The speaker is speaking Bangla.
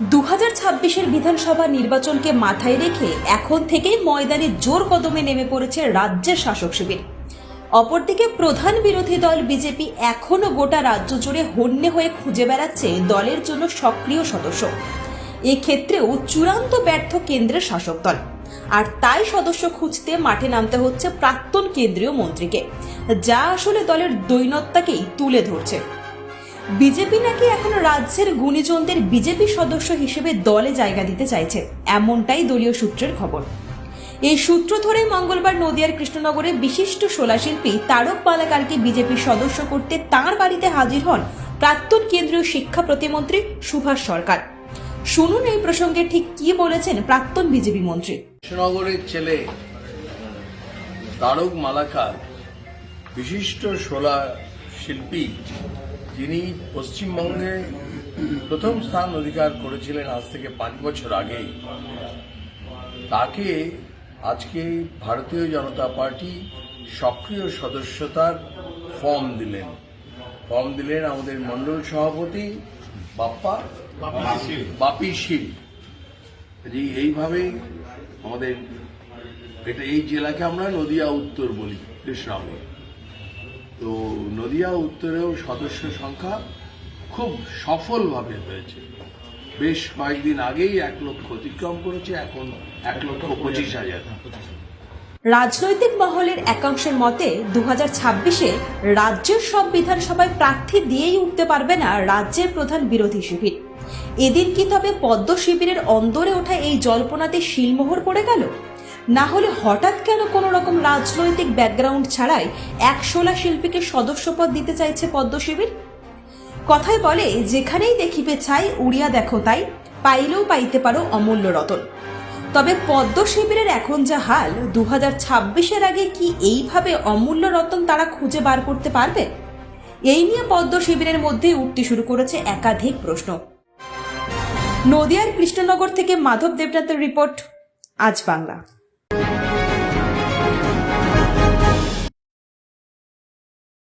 দু হাজার ছাব্বিশের বিধানসভা নির্বাচনকে মাথায় রেখে এখন থেকেই ময়দানে জোর কদমে নেমে পড়েছে রাজ্যের শাসক শিবির। অপরদিকে প্রধান বিরোধী দল বিজেপি এখনও গোটা রাজ্য জুড়ে হন্যে হয়ে খুঁজে বেড়াচ্ছে দলের জন্য সক্রিয় সদস্য। এক্ষেত্রেও চূড়ান্ত ব্যর্থ কেন্দ্রের শাসক দল। আর তাই সদস্য খুঁজতে মাঠে নামতে হচ্ছে প্রাক্তন কেন্দ্রীয় মন্ত্রীকে, যা আসলে দলের দৈনত্যাকেই তুলে ধরছে। বিজেপি নাকি এখন রাজ্যের গুণীজনদের বিজেপি সদস্য হিসেবে দলে জায়গা দিতে চাইছে, এমনটাই দলীয় সূত্রের খবর। এই সূত্র ধরে মঙ্গলবার নদিয়ার কৃষ্ণনগরে বিশিষ্ট শোলাশিল্পী তারক পালাকারকে বিজেপির সদস্য করতে তাঁর বাড়িতে হাজির হন প্রাক্তন কেন্দ্রীয় শিক্ষা প্রতিমন্ত্রী সুভাষ সরকার। শুনুন এই প্রসঙ্গে ঠিক কি বলেছেন প্রাক্তন বিজেপি মন্ত্রী। কৃষ্ণনগরের ছেলে তারক মালাকার বিশিষ্ট শোলা শিল্পী যিনি পশ্চিমবঙ্গে প্রথম স্থান অধিকার করেছিলেন আজ থেকে পাঁচ বছর আগে তাকে আজকে ভারতীয় জনতা পার্টি সক্রিয় সদস্যতার ফর্ম দিলেন। ফর্ম দিলেন আমাদের মণ্ডল সভাপতি বাপ্পা বাপি শীল। যে এইভাবেই আমাদের এটা এই জেলাকে আমরা নদিয়া উত্তর বলি কৃষ্ণনগর। তো নদিয়া উত্তরেও সদস্য সংখ্যা খুব সফলভাবে হয়েছে। বেশ কয়েকদিন আগেই এক লক্ষ অতিক্রম করেছে, এখন এক লক্ষ পঁচিশ হাজার। রাজনৈতিক মহলের একাংশের মতে দু হাজার ছাব্বিশে রাজ্যের সব বিধানসভায় প্রার্থী দিয়েই উঠতে পারবে না রাজ্যের প্রধান বিরোধী শিবির। এদিন কি তবে পদ্ম শিবিরের অন্দরে ওঠা এই জল্পনাতে শিলমোহর পড়ে গেল? না হলে হঠাৎ কেন কোনো রকম রাজনৈতিক ব্যাকগ্রাউন্ড ছাড়াই একশোলা শিল্পীকে সদস্যপদ দিতে চাইছে পদ্ম শিবির? কথায় বলে, যেখানেই দেখিবে ছাই, উড়িয়া দেখো তাই, পাইলেও পাইতে পারো অমূল্য রতন। তবে পদ্ম শিবিরের এখন যা হাল দু হাজার ছাব্বিশের আগে কি এইভাবে অমূল্য রতন তারা খুঁজে বার করতে পারবে? এই নিয়ে পদ্ম শিবিরের মধ্যে উঠতে শুরু করেছে একাধিক প্রশ্ন। নদিয়ার কৃষ্ণনগর থেকে মাধব দেবনাথের রিপোর্ট, আজ বাংলা।